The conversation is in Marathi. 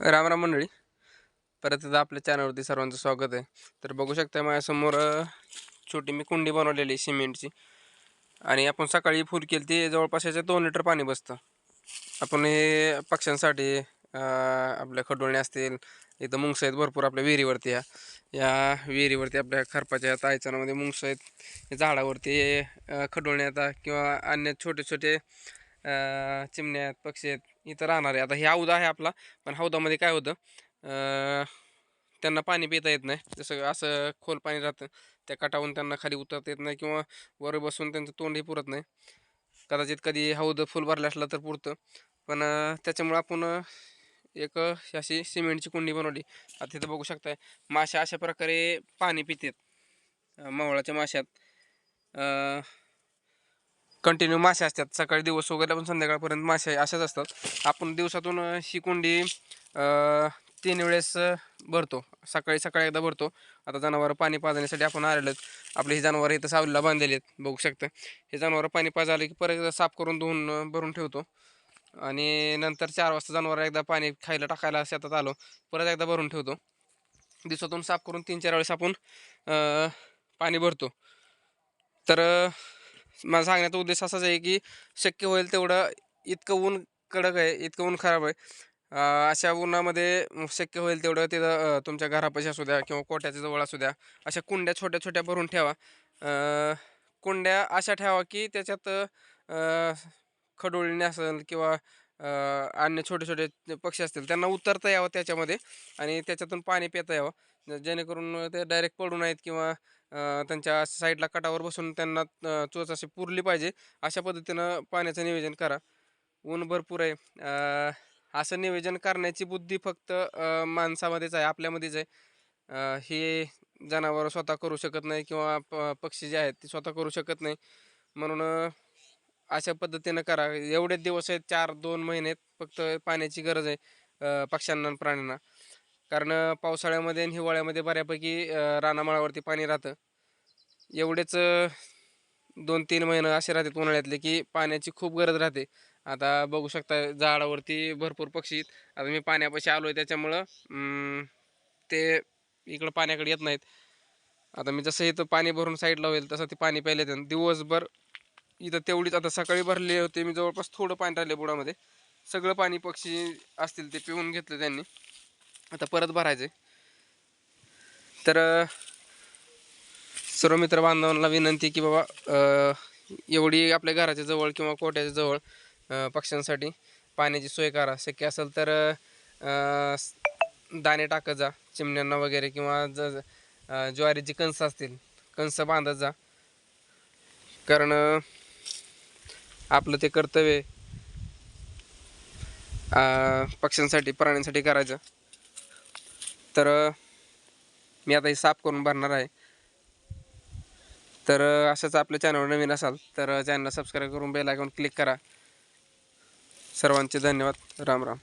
राम राम मंडळी. परत एकदा आपल्या चॅनलवरती सर्वांचं स्वागत आहे. तर बघू शकता माझ्यासमोर छोटी मी कुंडी बनवलेली आहे सिमेंटची. आणि आपण सकाळी फुल केली ती जवळपास याच्या दोन लिटर पाणी बसतं. आपण हे पक्ष्यांसाठी आपल्या खडोळणे असतील इथं मुंगस आहेत भरपूर आपल्या विहिरीवरती या. या विहिरीवरती आपल्या खरपाच्या तायचणामध्ये म्हणजे मुंगस आहेत. हे झाडावरती खडोळणे आता किंवा अन्य छोटे छोटे चिमण्या आहेत पक्षी आहेत इथं राहणार आहे. आता हे हौद आहे आपला पण हौदामध्ये काय होतं त्यांना पाणी पिता येत नाही. जसं असं खोल पाणी राहतं. त्या कटावून त्यांना खाली उतरता येत नाही किंवा वर बसून त्यांचं तोंडही पुरत नाही. कदाचित कधी हौद फुल भरलं असलं तर पुरतं. पण त्याच्यामुळं आपण एक अशी सिमेंटची कुंडी बनवली. आता तिथं बघू शकताय माशा अशा प्रकारे पाणी पितात मावळाच्या माशात. कंटिन्यू मासे असतात. सकाळी दिवस वगैरे पण संध्याकाळपर्यंत मासे अशाच असतात. आपण दिवसातून ही कुंडी तीन वेळेस भरतो. सकाळी सकाळी एकदा भरतो. आता जनावरं पाणी पाजण्यासाठी आपण आलेलो आहेत आपले हे जनावरं इथं सावलीला बांधलेले आहेत बघू शकतं. हे जनावरं पाणी पाजाले की परत एकदा साफ करून धुवून भरून ठेवतो. आणि नंतर चार वाजता जनावर एकदा पाणी खायला टाकायला शेतात आलो. परत एकदा भरून ठेवतो. दिवसातून साफ करून तीन चार वेळेस आपण पाणी भरतो. तर माझा सांगण्याचा उद्देश असाच आहे की शक्य होईल तेवढं इतकं ऊन कडक आहे इतकं ऊन खराब आहे. अशा उन्हामध्ये शक्य होईल तेवढं तिथं तुमच्या घरापाशी असू द्या किंवा कोट्याच्या जवळ असू द्या अशा कुंड्या छोट्या छोट्या भरून ठेवा. कुंड्या अशा ठेवा की त्याच्यात खडोळणी असेल किंवा अन्य छोटे छोटे पक्षी असतील त्यांना उतरता यावं त्याच्यामध्ये आणि त्याच्यातून पाणी पिता यावं. जेणेकरून ते डायरेक्ट पडू नयेत किंवा त्यांच्या साईडला कटावर बसून त्यांना चोच अशी पुरली पाहिजे अशा पद्धतीनं पाण्याचं नियोजन करा. ऊन भरपूर आहे. असं नियोजन करण्याची बुद्धी फक्त माणसामध्येच आहे आपल्यामध्येच आहे. हे जनावरं स्वतः करू शकत नाही किंवा प पक्षी जे आहेत ते स्वतः करू शकत नाही. म्हणून अशा पद्धतीनं करा एवढेच दिवस आहेत चार दोन महिनेत फक्त पाण्याची गरज आहे पक्ष्यांना प्राण्यांना. कारण पावसाळ्यामध्ये आणि हिवाळ्यामध्ये बऱ्यापैकी रानामाळावरती पाणी राहतं. एवढेच दोन तीन महिने असे राहतात उन्हाळ्यातले की पाण्याची खूप गरज राहते. आता बघू शकता झाडावरती भरपूर पक्षी आहेत. आता मी पाण्यापाशी आलो आहे त्याच्यामुळं ते इकडं पाण्याकडे येत नाहीत. आता मी जसं इथं पाणी भरून साईडला होईल तसं ते पाणी प्यायला येतं. दिवसभर इथं तेवढीच. आता सकाळी भरले होते मी जवळपास थोडं पाणी राहिले बुडामध्ये. सगळं पाणी पक्षी असतील ते पिऊन घेतलं त्यांनी. आता परत भरायचे तर सर्व मित्र बांधवांना विनंती की बाबा एवढी आपल्या घराच्या जवळ किंवा कोट्याच्या जवळ पक्ष्यांसाठी पाण्याची सोय करा. शक्य असेल तर दाणे टाकत जा चिमण्यांना वगैरे किंवा ज ज्वारीची कणसं असतील कणसं बांधत जा. कारण आपलं ते कर्तव्य पक्ष्यांसाठी प्राण्यांसाठी करायचं. तर मी आता हे साफ करून भरणार आहे. तर असंच आपल्या चॅनलवर नवीन असाल तर चॅनलला सबस्क्राईब करून बेल आयकॉन क्लिक करा. सर्वांचे धन्यवाद. राम राम.